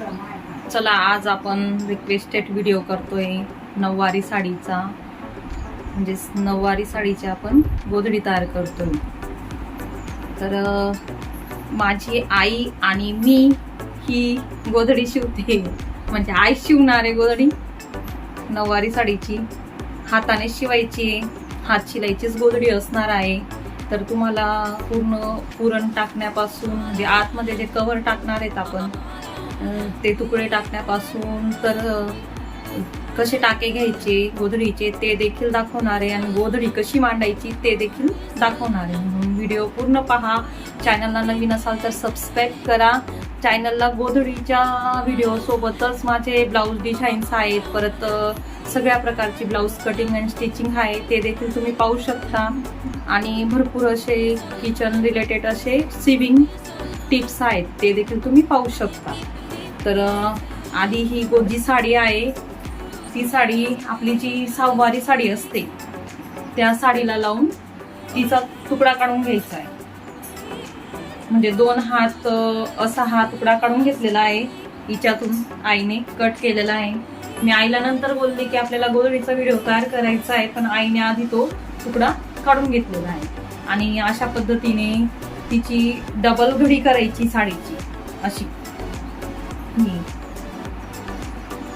चला आज आपण रिक्वेस्टेड व्हिडिओ करतोय नऊवारी साडीचा. म्हणजे नऊवारी साडीची आपण गोधडी तयार करतोय. तर माझी आई आणि मी ही गोधडी शिवते. म्हणजे आई शिवणार आहे गोधडी. नऊवारी साडीची. हाताने शिवायची हात शिलाईचीच गोधडी असणार आहे. तर तुम्हाला पूर्ण पुरण टाकण्यापासून म्हणजे आतमध्ये जे कव्हर टाकणार आहेत आपण ते तुकडे टाकण्यापासून तर कसे टाके घ्यायचे गोधडीचे ते देखील दाखवणार आहे. आणि गोधडी कशी मांडायची ते देखील दाखवणार आहे. म्हणून व्हिडिओ पूर्ण पहा. चॅनलला नवीन असाल तर सबस्क्राईब करा. चॅनलला गोधडीच्या व्हिडिओसोबतच माझे ब्लाऊज डिझाईन्स आहेत. परत सगळ्या प्रकारची ब्लाऊज कटिंग अँड स्टिचिंग आहे. ते देखील तुम्ही पाहू शकता. आणि भरपूर असे किचन रिलेटेड असे सिविंग टिप्स आहेत. ते देखील तुम्ही पाहू शकता. तर आधी ही गोजी साडी आहे. ती साडी आपली जी सहावारी साडी असते त्या साडीला लावून तिचा तुकडा काढून घ्यायचा आहे. म्हणजे दोन हात असा हा तुकडा काढून घेतलेला आहे. हिच्यातून आईने कट केलेला आहे. मी आईला नंतर बोलले की आपल्याला गोधडीचा व्हिडिओ तयार करायचा आहे पण आईने आधी तो तुकडा काढून घेतलेला आहे. आणि अशा पद्धतीने तिची डबल घडी करायची साडीची अशी. ही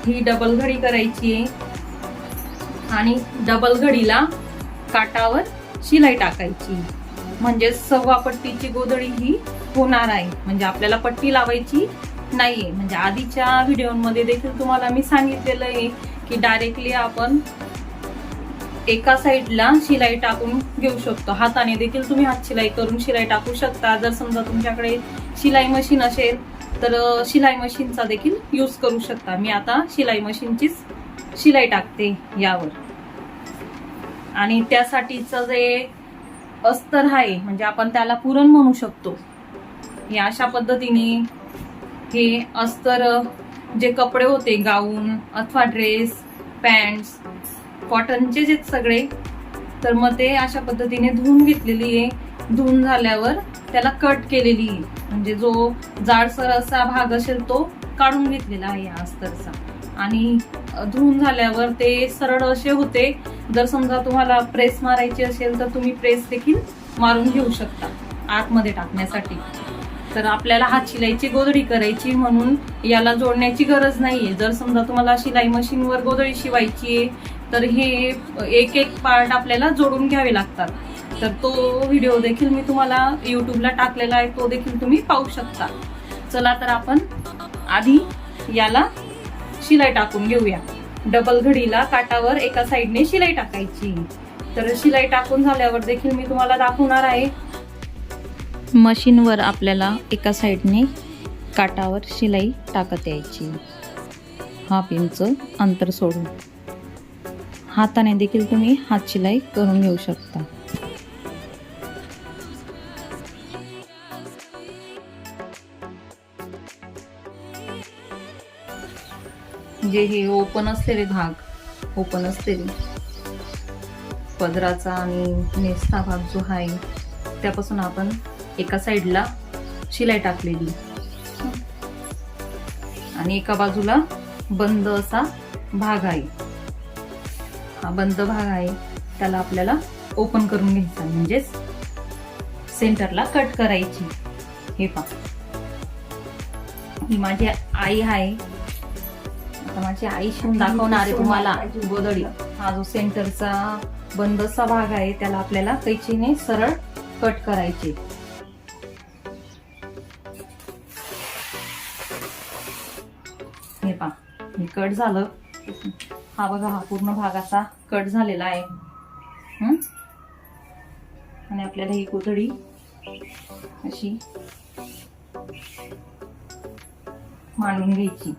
ही डबल घडी करायची आहे. आणि डबल घडीला काटावर शिलाई टाकायची. म्हणजे सव्वा पट्टीची गोधडी ही होणार आहे. म्हणजे आपल्याला पट्टी लावायची नाहीये. म्हणजे आधीच्या व्हिडिओमध्ये देखील तुम्हाला मी सांगितलेलं आहे की डायरेक्टली आपण एका साईडला शिलाई टाकून घेऊ शकतो. हाताने देखील तुम्ही हात शिलाई करून शिलाई टाकू शकता. जर समजा तुमच्याकडे शिलाई मशीन असेल तर शिलाई मशीनचा देखील यूज करू शकता. मी आता शिलाई मशीनचीच शिलाई टाकते यावर. आणि त्यासाठीचं जे अस्तर आहे म्हणजे आपण त्याला पुरण म्हणू शकतो. या अशा पद्धतीने हे अस्तर जे कपडे होते गाऊन अथवा ड्रेस पॅन्ट्स कॉटनचे जे सगळे तर मग ते अशा पद्धतीने धुवून घेतलेली आहे. धुवून झाल्यावर त्याला कट केलेली म्हणजे जो जाडसर असा भाग असेल तो काढून घेतलेला आहे या अस्तरचा. आणि धुवून झाल्यावर ते सरळ असे होते. जर समजा तुम्हाला प्रेस मारायची असेल तर तुम्ही प्रेस देखील मारून घेऊ शकता आतमध्ये टाकण्यासाठी. तर आपल्याला हात शिलाईची गोधडी करायची म्हणून याला जोडण्याची गरज नाहीये. जर समजा तुम्हाला शिलाई मशीनवर गोधडी शिवायची आहे तर हे एक एक पार्ट आपल्याला जोडून घ्यावे लागतात. तर तो व्हिडिओ देखील मी तुम्हाला युट्यूबला टाकलेला आहे तो देखील तुम्ही पाहू शकता. चला तर आपण आधी याला शिलाई टाकून घेऊया. डबल घडीला काटावर एका साईडने शिलाई टाकायची. तर शिलाई टाकून झाल्यावर देखील मी तुम्हाला दाखवणार आहे. मशीनवर आपल्याला एका साईडने काटावर शिलाई टाकत यायची. हाफ इंच अंतर सोडून. हाताने देखील तुम्ही हात शिलाई करून घेऊ शकता. जे हे ओपन असलेले भाग ओपन असलेले पदराचा आणि नेसचा भाग जो आहे त्यापासून आपण एका साईडला शिलाई टाकलेली. आणि एका बाजूला बंद असा भाग आहे. हा बंद भाग आहे त्याला आपल्याला ओपन करून घ्यायचा म्हणजेच सेंटरला कट करायची. हे पहा. ही माझी आई आहे. आता माझी आई शिवून दाखवणार आहे तुम्हाला गोदडी. हा जो सेंटरचा बंद असा भाग आहे त्याला आपल्याला कैचीने सरळ कट करायचे. हे पा हे कट झालं. हा बघा हा पूर्ण भाग असा कट झालेला आहे. हं? आणि आपल्याला ही कोथळी अशी मांडून घ्यायची.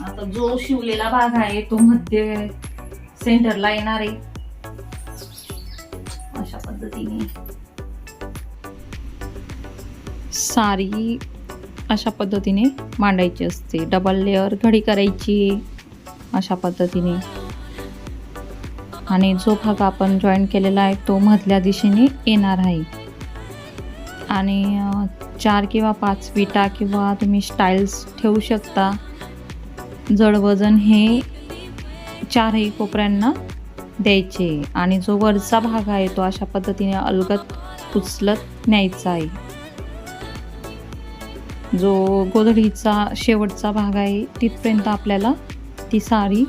आता जो शिवलेला भाग आहे तो मध्य सेंटरला येणार आहे. अशा पद्धतीने. सारी अशा पद्धतीने मांडायची असते. डबल लेअर घडी करायची अशा पद्धतीने. आणि जो भाग आपण जॉईन केलेला आहे तो मधल्या दिशेने येणार आहे. आणि चार किंवा पाच विटा किंवा तुम्ही स्टाईल्स ठेवू शकता. जड वजन हे चारही कोपऱ्यांना द्यायचे. आणि जो वरचा भाग आहे तो अशा पद्धतीने अलगत उचलत न्यायचा आहे. जो गोधडीचा शेवटचा भाग आहे तिथपर्यंत आपल्याला ती साडी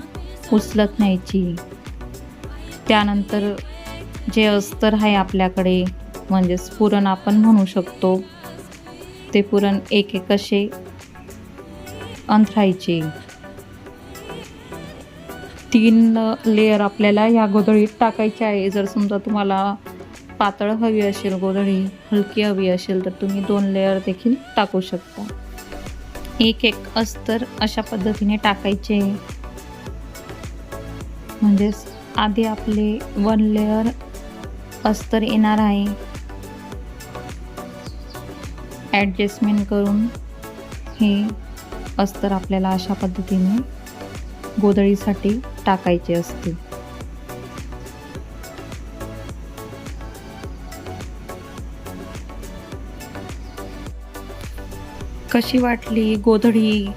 उचलत न्यायची. त्यानंतर जे अस्तर आहे आपल्याकडे म्हणजेच पुरण आपण म्हणू शकतो. ते पुरण एक एक असे अंथरायचे. तीन लेयर आपल्याला या गोधडीत टाकायचे आहे. जर समजा तुम्हाला पातळ हवी असेल गोधडी हलकी हवी असेल तर तुम्ही दोन लेअर देखील टाकू शकता. एक एक अस्तर अशा पद्धतीने टाकायचे. म्हणजेच आधी आपले वन लेअर अस्तर येणार आहे. ॲडजस्टमेंट करून हे अस्तर आपल्याला अशा पद्धतीने गोधळीसाठी टाकायचे असते. कशी वाटली गोधडी?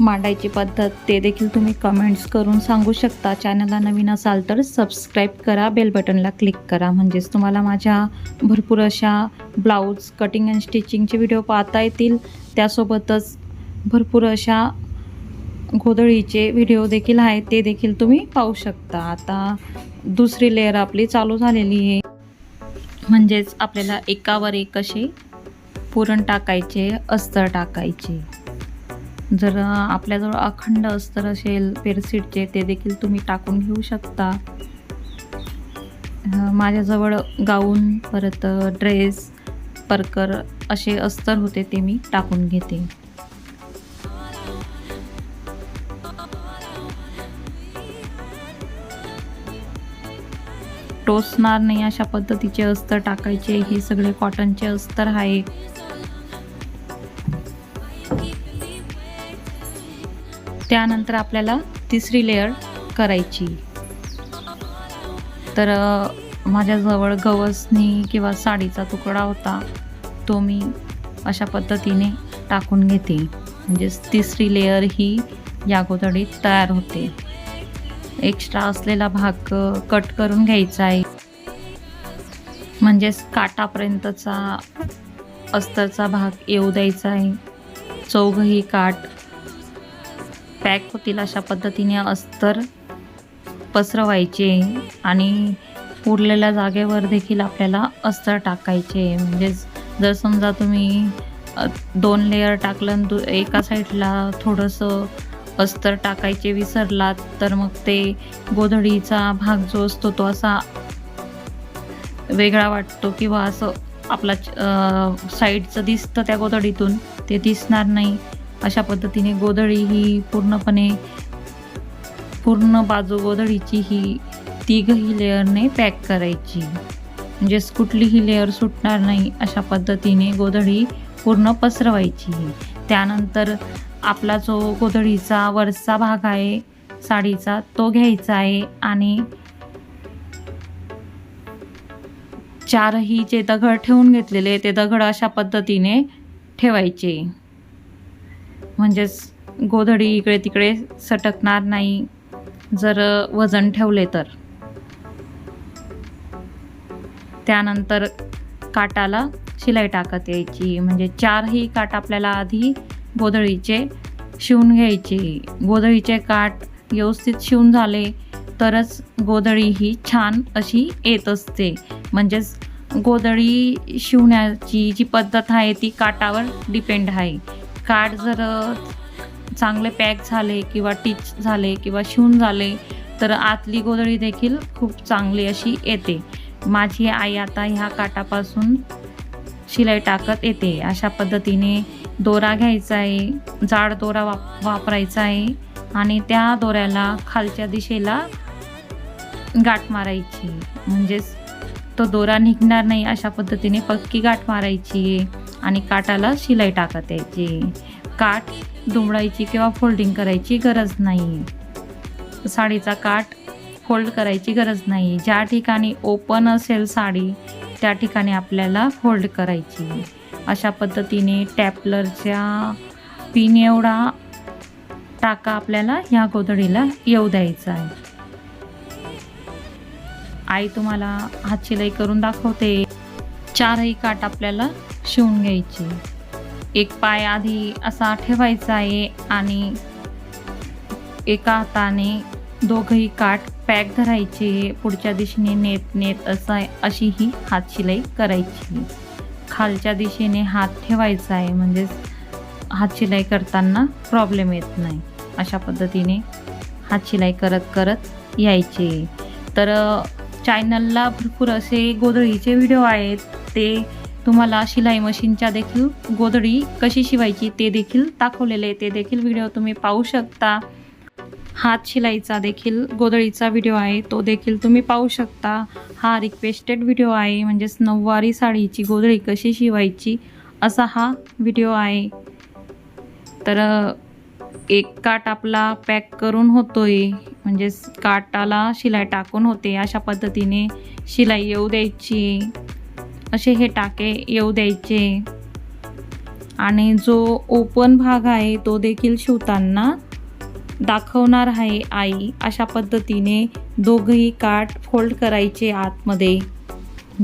मांडायची पद्धत ते देखील तुम्ही कमेंट्स करून सांगू शकता. चॅनलला नवीन असाल तर सबस्क्राईब करा बेल बटनला क्लिक करा. म्हणजेच तुम्हाला माझ्या भरपूर अशा ब्लाऊज कटिंग अँड स्टिचिंगचे व्हिडिओ पाहता येतील. त्यासोबतच भरपूर अशा गोधडीचे व्हिडिओ देखील आहेत. ते देखील तुम्ही पाहू शकता. आता दुसरी लेअर आपली चालू झालेली आहे. म्हणजेच आपल्याला एकावर एक असे पुरण टाकायचे अस्तर टाकायचे. जर आपल्याजवळ अखंड अस्तर असेल पेरसीटचे ते देखील तुम्ही टाकून घेऊ शकता. माझ्याजवळ गाऊन परत ड्रेस परकर असे अस्तर होते ते मी टाकून घेते. टोचणार नाही अशा पद्धतीचे अस्तर टाकायचे हे सगळे कॉटनचे अस्तर आहे. त्यानंतर आपल्याला तिसरी लेअर करायची. तर माझ्याजवळ गवसनी किंवा साडीचा तुकडा होता तो मी अशा पद्धतीने टाकून घेते. म्हणजेच तिसरी लेअर ही या गोधडीत तयार होते. एक्स्ट्रा असलेला भाग कट करून घ्यायचा आहे. म्हणजेच काटापर्यंतचा अस्तरचा भाग येऊ द्यायचा आहे. चौघही काठ पॅक होतील अशा पद्धतीने अस्तर पसरवायचे आणि उरलेल्या जागेवर देखील आपल्याला अस्तर टाकायचे. म्हणजेच जर समजा तुम्ही दोन लेअर टाकलं दु एका साईडला थोडंसं अस्तर टाकायचे विसरलात तर मग ते गोधडीचा भाग जो असतो तो असा वेगळा वाटतो किंवा असं आपला साईडचं दिसतं त्या गोधडीतून ते दिसणार नाही. अशा पद्धतीने गोधडी ही पूर्णपणे पूर्ण बाजू गोधडीची ही तिघही लेअरने पॅक करायची. म्हणजेच कुठलीही लेअर सुटणार नाही अशा पद्धतीने गोधडी पूर्ण पसरवायची. त्यानंतर आपला जो गोधडीचा वरचा भाग आहे साडीचा तो घ्यायचा आहे आणि चारही जे दगड ठेवून घेतलेले ते दगड अशा पद्धतीने ठेवायचे. म्हणजेच गोधडी इकडे तिकडे सटकणार नाही जर वजन ठेवले तर. त्यानंतर काटाला शिलाई टाकत यायची. म्हणजे चारही काट आपल्याला आधी गोधळीचे शिवून घ्यायचे. गोधळीचे काठ व्यवस्थित शिवून झाले तरच गोधळी ही छान अशी येत असते. म्हणजेच गोधळी शिवण्याची जी पद्धत आहे ती काटावर डिपेंड आहे. काठ जर चांगले पॅक झाले किंवा टिच झाले किंवा शिवून झाले तर आतली गोधळी देखील खूप चांगली अशी येते. माझी आई आता ह्या काटापासून शिलाई टाकत येते. अशा पद्धतीने दोरा घ्यायचा आहे जाड दोरा वाप वापरायचा आहे आणि त्या दोऱ्याला खालच्या दिशेला गाठ मारायची. म्हणजेच तो दोरा निघणार नाही अशा पद्धतीने पक्की गाठ मारायची आहे आणि काटाला शिलाई टाकत यायची. काठ दुमडायची किंवा फोल्डिंग करायची गरज नाही. साडीचा काठ फोल्ड करायची गरज नाही. ज्या ठिकाणी ओपन असेल साडी त्या ठिकाणी आपल्याला फोल्ड करायची. अशा पद्धतीने टॅपलरच्या पिन एवढा टाका आपल्याला ह्या गोधडीला येऊ द्यायचा आहे. आई तुम्हाला हात शिलाई करून दाखवते. चारही काठ आपल्याला शिवून घ्यायची. एक पाय आधी असा ठेवायचा आहे आणि एका हाताने दोघही काठ पॅक धरायचे पुढच्या दिशेने नेत नेत असा अशी ही हात शिलाई करायची. खालच्या दिशेने हात ठेवायचा आहे म्हणजेच हात शिलाई करताना प्रॉब्लेम येत नाही. अशा पद्धतीने हात शिलाई करत करत यायचे. तर चॅनलला भरपूर असे गोधडीचे व्हिडिओ आहेत. ते तुम्हाला शिलाई मशीनच्या देखील गोधडी कशी शिवायची ते देखील दाखवलेले आहे ते देखील व्हिडिओ तुम्ही पाहू शकता. हात शिलाईचा देखील गोधडीचा व्हिडिओ आहे. तो देखील तुम्ही पाहू शकता. हा रिक्वेस्टेड व्हिडिओ आहे. म्हणजेच नऊवारी साडीची गोधडी कशी शिवायची असा हा व्हिडिओ आहे. तर एक काठ आपला पॅक करून होतोय. म्हणजेच काटाला शिलाई टाकून होते. अशा पद्धतीने शिलाई येऊ द्यायची. असे हे टाके येऊ द्यायचे. आणि जो ओपन भाग आहे तो देखील शिवताना दाखवणार आहे आई. अशा पद्धतीने दोघंही काठ फोल्ड करायचे आतमध्ये.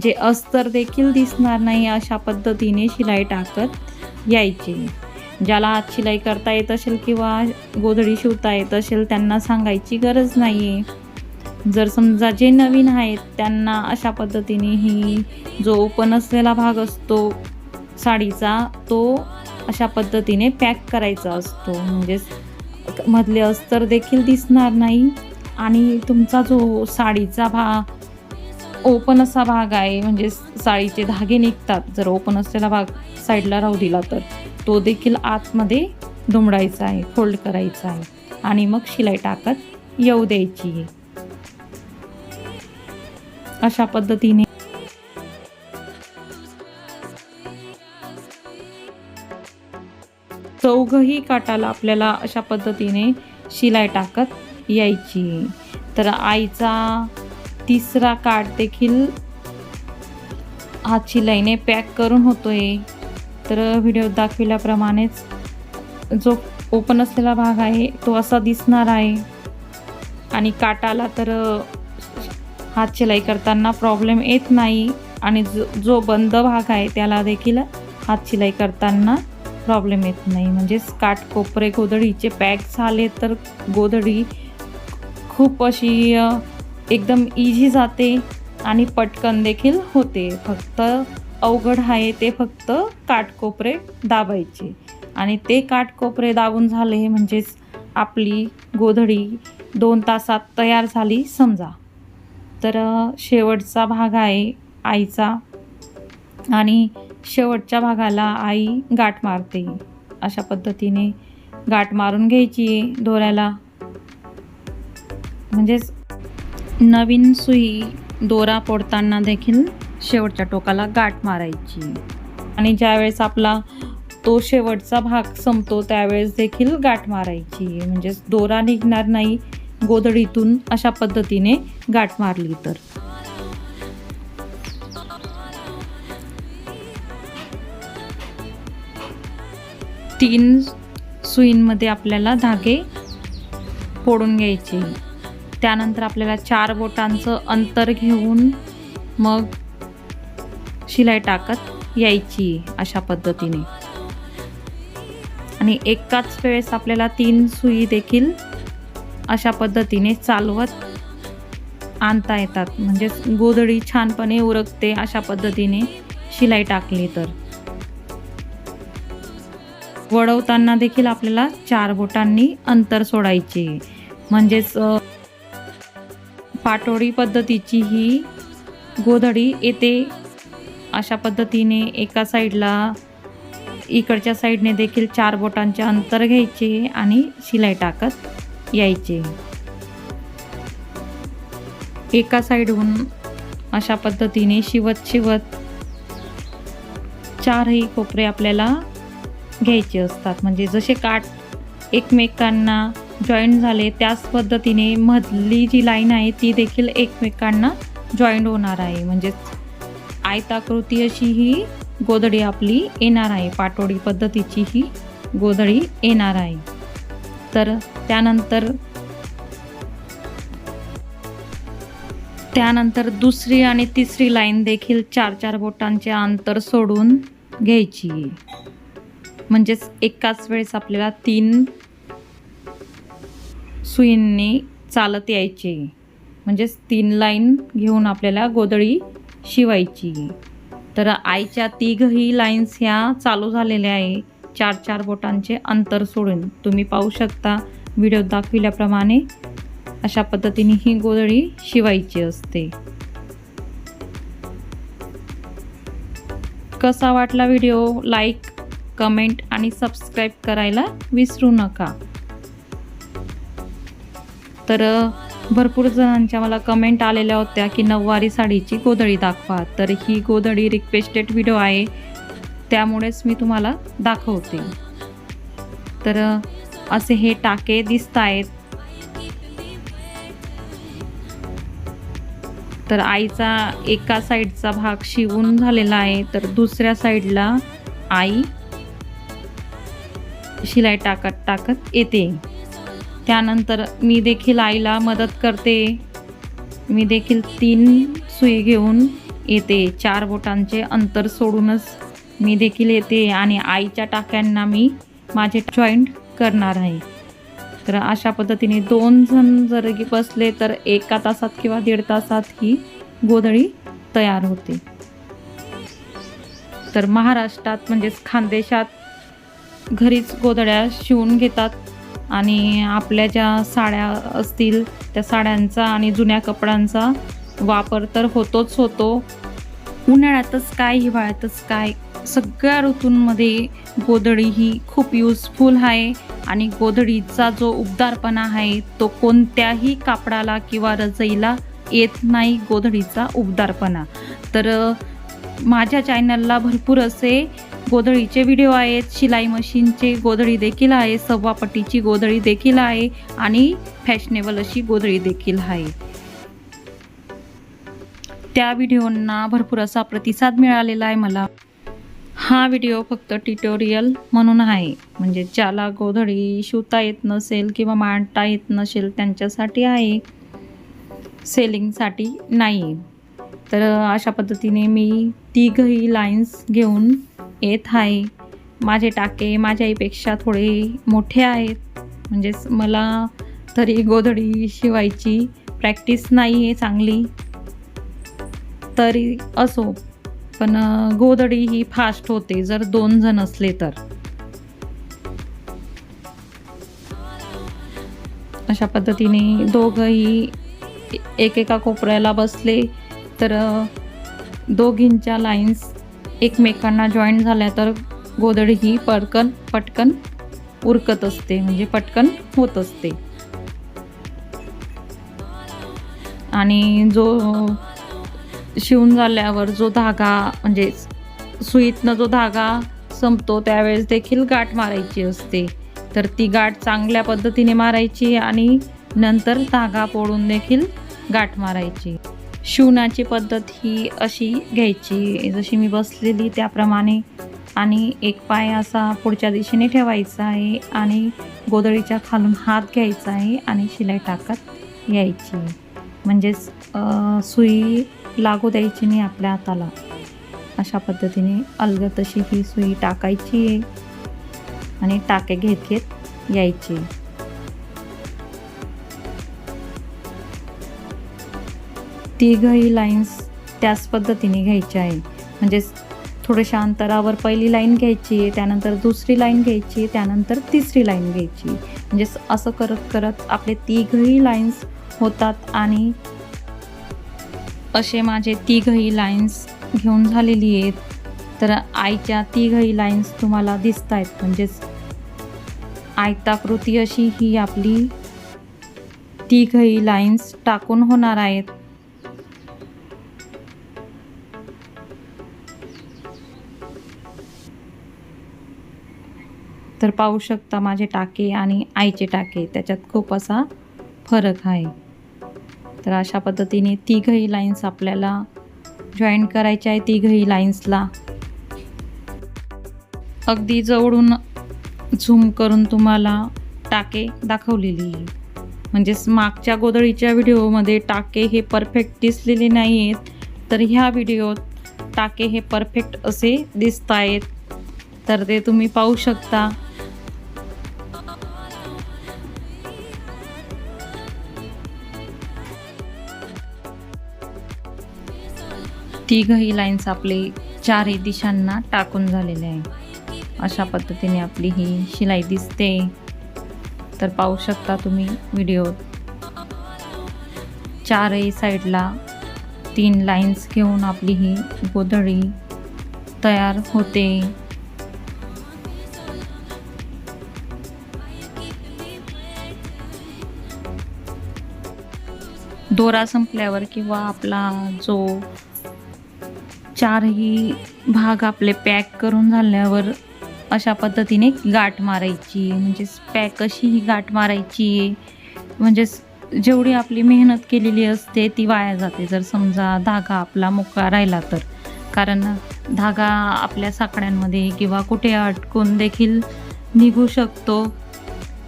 जे अस्तर देखील दिसणार नाही अशा पद्धतीने शिलाई टाकत यायचे. ज्याला हात शिलाई करता येत असेल किंवा गोधडी शिवता येत असेल त्यांना सांगायची गरज नाही आहे जर समजा जे नवीन आहेत त्यांना अशा पद्धतीने ही जो ओपन असलेला भाग असतो साडीचा तो अशा पद्धतीने पॅक करायचा असतो. म्हणजेच मधले अस्तर देखील दिसणार नाही. आणि तुमचा जो साडीचा भाग ओपन असा भाग आहे म्हणजे साडीचे धागे निघतात. जर ओपन असलेला भाग साईडला राहू दिला तर तो देखील आतमध्ये दुमडायचा आहे फोल्ड करायचा आहे. आणि मग शिलाई टाकत येऊ द्यायची आहे. अशा पद्धतीने चौघही काटाला आपल्याला अशा पद्धतीने शिलाई टाकत यायची. तर आईचा तिसरा काट देखील हात शिलाईने पॅक करून होतोय. तर व्हिडिओ दाखविल्याप्रमाणेच जो ओपन असलेला भाग आहे तो असा दिसणार आहे. आणि काटाला तर हात शिलाई करताना प्रॉब्लेम येत नाही. आणि जो जो बंद भाग आहे त्याला देखील हात शिलाई करताना प्रॉब्लेम येत नाही. म्हणजेच काटकोपरे गोधडीचे पॅक झाले तर गोधडी खूप अशी एकदम इझी जाते आणि पटकन देखील होते. फक्त अवघड आहे ते फक्त काटकोपरे दाबायचे. आणि ते काटकोपरे दाबून झाले म्हणजेच आपली गोधडी दोन तासात तयार झाली समजा. तर शेवटचा भाग आहे आईचा. आणि शेवटच्या भागाला आई गाठ मारते. अशा पद्धतीने गाठ मारून घ्यायची दोऱ्याला. म्हणजेच नवीन सुई दोरा पोडताना देखील शेवटच्या टोकाला गाठ मारायची. आणि ज्यावेळेस आपला तो शेवटचा भाग संपतो त्यावेळेस देखील गाठ मारायची. म्हणजेच दोरा निघणार नाही गोधडीतून अशा पद्धतीने गाठ मारली तर. तीन सुईंमध्ये आपल्याला धागे फोडून घ्यायचे. त्यानंतर आपल्याला चार बोटांचं अंतर घेऊन मग शिलाई टाकत यायची अशा पद्धतीने. आणि एकाच वेळेस आपल्याला तीन सुई देखील अशा पद्धतीने चालवत आणता येतात. म्हणजेच गोधडी छानपणे उरकते अशा पद्धतीने शिलाई टाकली तर. वडवताना देखील आपल्याला चार बोटांनी अंतर सोडायचे. म्हणजेच पाटोडी पाटोळी पद्धतीची ही गोधडी येते. अशा पद्धतीने एका साईडला इकडच्या साईडने देखील चार बोटांचे अंतर घ्यायचे आणि शिलाई टाकत यायचे. एका साईडहून अशा पद्धतीने शिवत शिवत चारही कोपरे आपल्याला घ्यायचे असतात. म्हणजे जसे काठ एकमेकांना जॉईंट झाले त्याच पद्धतीने मधली जी लाईन आहे ती देखील एकमेकांना जॉईंट होणार आहे. म्हणजेच आयताकृती अशी ही गोधडी आपली येणार आहे. पाटोडी पद्धतीची ही गोधडी येणार आहे. तर त्यानंतर त्यानंतर दुसरी आणि तिसरी लाईन देखील चार चार बोटांचे अंतर सोडून घ्यायची. म्हणजेच एकाच वेळेस आपल्याला तीन सुईंनी चालत यायचे. म्हणजेच तीन लाईन घेऊन आपल्याला गोधळी शिवायची. तर आईच्या तिघही लाईन्स ह्या चालू झालेल्या आहे. चार चार बोटांचे अंतर सोडून तुम्ही पाहू शकता. व्हिडिओ दाखविल्याप्रमाणे अशा पद्धतीने ही गोधळी शिवायची असते. कसा वाटला व्हिडिओ? लाईक कमेंट आणि सबस्क्राईब करायला विसरू नका. तर भरपूर जणांच्या मला कमेंट आलेल्या होत्या की नऊवारी साडीची गोधडी दाखवा. तर ही गोधडी रिक्वेस्टेड व्हिडिओ आहे. त्यामुळेच मी तुम्हाला दाखवते. तर असे हे टाके दिसत आहेत. तर आईचा एका साईडचा भाग शिवून झालेला आहे. तर दुसऱ्या साईडला आई शिलाई टाकत टाकत येते. त्यानंतर मी देखील आईला मदत करते. मी देखील तीन सुई घेऊन येते. चार बोटांचे अंतर सोडूनच मी देखील येते आणि आईच्या टाक्यांना मी माझे जॉईंट करणार आहे. तर अशा पद्धतीने दोन जण जर बसले तर एका तासात किंवा दीड तासात ही गोधडी तयार होते. तर महाराष्ट्रात म्हणजेच खानदेशात घरीच गोधड्या शिवून घेतात आणि आपल्या ज्या साड्या असतील त्या साड्यांचा आणि जुन्या कपड्यांचा वापर तर होतोच होतो. उन्हाळ्यातच काय हिवाळ्यातच काय सगळ्या ऋतूंमध्ये गोधडी ही खूप युजफुल आहे आणि गोधडीचा जो उबदारपणा आहे तो कोणत्याही कापडाला किंवा रजईला येत नाही गोधडीचा उबदारपणा. तर माझ्या चॅनलला भरपूर असे गोधडीचे व्हिडिओ आहेत शिलाई मशीनचे गोधडी देखील आहे सव्वापट्टीची गोधडी देखील आहे आणि फॅशनेबल अशी गोधडी देखील आहे. त्या व्हिडिओंना भरपूर असा प्रतिसाद मिळालेला आहे मला. हा व्हिडिओ फक्त ट्युटोरियल म्हणून आहे. म्हणजे ज्याला गोधडी शिवता येत नसेल किंवा मांडता येत नसेल त्यांच्यासाठी आहे. सेलिंगसाठी नाही. तर अशा पद्धतीने मी तिघही लाईन्स घेऊन येत आहे. माझे टाके माझ्या आईपेक्षा थोडे मोठे आहेत. म्हणजेच मला तरी गोधडी शिवायची प्रॅक्टिस नाही आहे चांगली. तरी असो पण गोधडी ही फास्ट होते जर दोन जण असले तर. अशा पद्धतीने दोघंही एकेका कोपऱ्याला बसले तर दोघींच्या लाईन्स एकमेकांना जॉईंट झाल्या तर गोधडी ही पटकन पटकन उरकत असते म्हणजे पटकन होत असते. आणि जो शिवून झाल्यावर जो धागा म्हणजे सुईतनं जो धागा संपतो त्यावेळेस देखील गाठ मारायची असते. तर ती गाठ चांगल्या पद्धतीने मारायची आणि नंतर धागा पोळून देखील गाठ मारायची. शिवण्याची पद्धत ही अशी घ्यायची. जशी मी बसलेली त्याप्रमाणे आणि एक पाय असा पुढच्या दिशेने ठेवायचा आहे आणि गोदडीच्या खालून हात घ्यायचा आहे आणि शिलाई टाकत यायची. म्हणजेच सुई लागू द्यायची नाही आपल्या हाताला. अशा पद्धतीने अलगत अशी ही सुई टाकायची आहे आणि टाके घेत घेत यायची. तिघही लाईन्स त्याच पद्धतीने घ्यायच्या आहे म्हणजेच थोड्याशा अंतरावर पहिली लाईन घ्यायची आहे त्यानंतर दुसरी लाईन घ्यायची त्यानंतर तिसरी लाईन घ्यायची. म्हणजेच असं करत करत आपले तिघही लाईन्स होतात आणि असे माझे तिघही लाईन्स घेऊन झालेली आहेत. तर आईच्या तिघही लाईन्स तुम्हाला दिसत आहेत. म्हणजेच आयताकृती अशी ही आपली तिघही लाईन्स टाकून होणार आहेत. तर पाहू शकता माझे टाके आणि आईचे टाके. त्याच्यात खूप असा फरक आहे. तर अशा पद्धतीने तिघही लाईन्स आपल्याला जॉईन करायच्या आहे तिघही लाईन्सला अगदी जवळून झूम करून तुम्हाला टाके दाखवलेली आहे. म्हणजेच मागच्या गोदळीच्या व्हिडिओमध्ये टाके हे परफेक्ट दिसलेले नाही आहेत तर ह्या व्हिडिओत टाके हे परफेक्ट असे दिसत आहेत तर ते तुम्ही पाहू शकता. तिघही लाईन्स आपले चारही दिशांना टाकून झालेले आहे. अशा पद्धतीने आपली ही शिलाई दिसते. तर पाहू शकता तुम्ही व्हिडिओ चारही साईडला तीन लाईन्स घेऊन आपली ही गोधडी तयार होते. दोरा संपल्यावर किंवा आपला जो चारही भाग आपले पॅक करून झाल्यावर अशा पद्धतीने गाठ मारायची. म्हणजेच पॅक अशी ही गाठ मारायची. म्हणजेच जेवढी आपली मेहनत केलेली असते ती वाया जाते. जर समजा धागा आपला मोकळा राहिला तर. कारण धागा आपल्या साकड्यांमध्ये किंवा कुठे अटकून देखील निघू शकतो.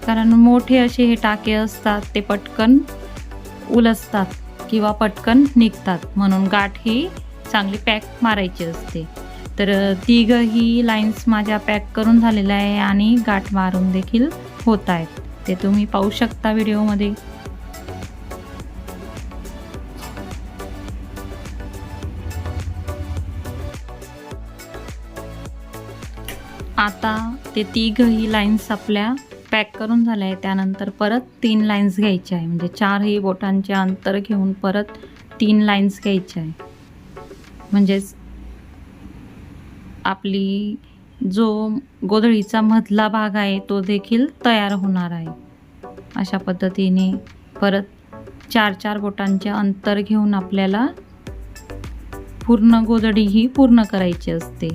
कारण मोठे असे हे टाके असतात ते पटकन उलसतात किंवा पटकन निघतात. म्हणून गाठ ही चांगली पॅक मारायची असते. तर तिघही लाईन्स माझ्या पॅक करून झालेल्या आहे आणि गाठ मारून देखील होत आहेत. ते तुम्ही पाहू शकता व्हिडिओमध्ये. आता ते तिघही लाईन्स आपल्या पॅक करून झाल्या आहे त्यानंतर परत तीन लाईन्स घ्यायच्या आहे. म्हणजे चारही बोटांचे अंतर घेऊन परत तीन लाईन्स घ्यायच्या आहे. म्हणजेच आपली जो गोधडीचा मधला भाग आहे तो देखील तयार होणार आहे. अशा पद्धतीने परत चार चार बोटांचे अंतर घेऊन आपल्याला पूर्ण गोधडी ही पूर्ण करायची असते.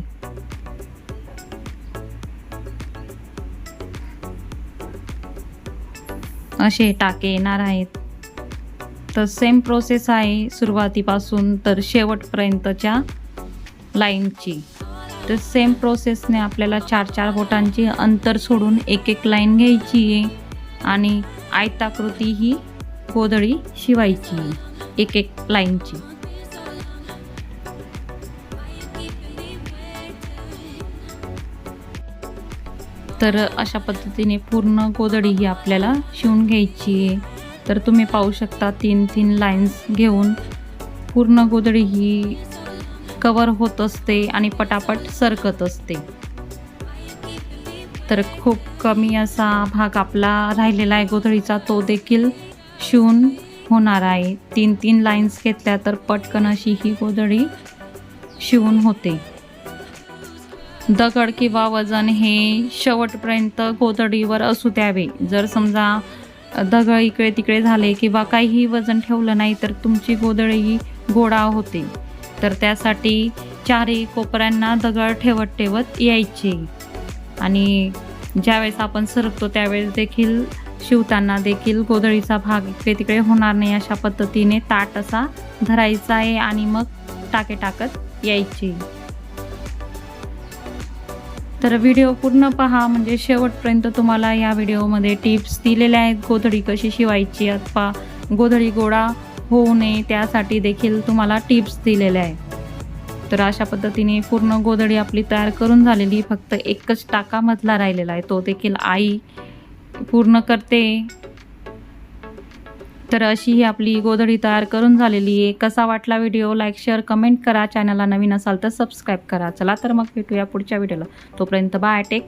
असे टाके येणार आहेत. तर सेम प्रोसेस आहे सुरुवातीपासून तर शेवटपर्यंतच्या लाईनची तर सेम प्रोसेसने आपल्याला चार चार बोटांची अंतर सोडून एक एक लाईन घ्यायची आहे आणि आयताकृती ही गोधडी शिवायची आहे एक एक लाईनची तर अशा पद्धतीने पूर्ण गोधडी ही आपल्याला शिवून घ्यायची आहे. तर तुम्ही पाहू शकता तीन तीन लाईन्स घेऊन पूर्ण गोधडी ही कवर होत असते आणि पटापट सरकत असते. तर खूप कमी असा भाग आपला राहिलेला आहे गोधडीचा तो देखील शिवून होणार आहे. तीन तीन लाईन्स घेतल्या तर पटकन अशी ही गोधडी शिवून होते. दगड किंवा वजन हे शेवटपर्यंत गोधडीवर असू द्यावे. जर समजा दगड इकडे तिकडे झाले किंवा काहीही वजन ठेवलं नाही तर तुमची गोधळी गोडा होते. तर त्यासाठी चारही कोपऱ्यांना दगड ठेवत ठेवत यायचे. आणि ज्यावेळेस आपण सरकतो त्यावेळेस देखील शिवताना देखील गोधळीचा भाग इकडे तिकडे होणार नाही अशा पद्धतीने ताट असा धरायचा आहे आणि मग टाके टाकत यायचे. तर व्हिडिओ पूर्ण पहा म्हणजे शेवटपर्यंत तुम्हाला या व्हिडिओमध्ये टिप्स दिलेल्या आहेत. गोधडी कशी शिवायची अथवा गोधडी गोळा होऊ नये त्यासाठी देखील तुम्हाला टिप्स दिलेल्या आहेत. तर अशा पद्धतीने पूर्ण गोधडी आपली तयार करून झालेली फक्त एकच टाकामधला राहिलेला आहे. तो देखील आई पूर्ण करते. तर अशी ही आपली गोधडी तयार करून झालेली आहे. कसा वाटला व्हिडिओ लाईक शेअर कमेंट करा. चॅनलला नवीन असाल तर सबस्क्राईब करा. चला तर मग भेटूया पुढच्या व्हिडिओला तोपर्यंत बाय टेक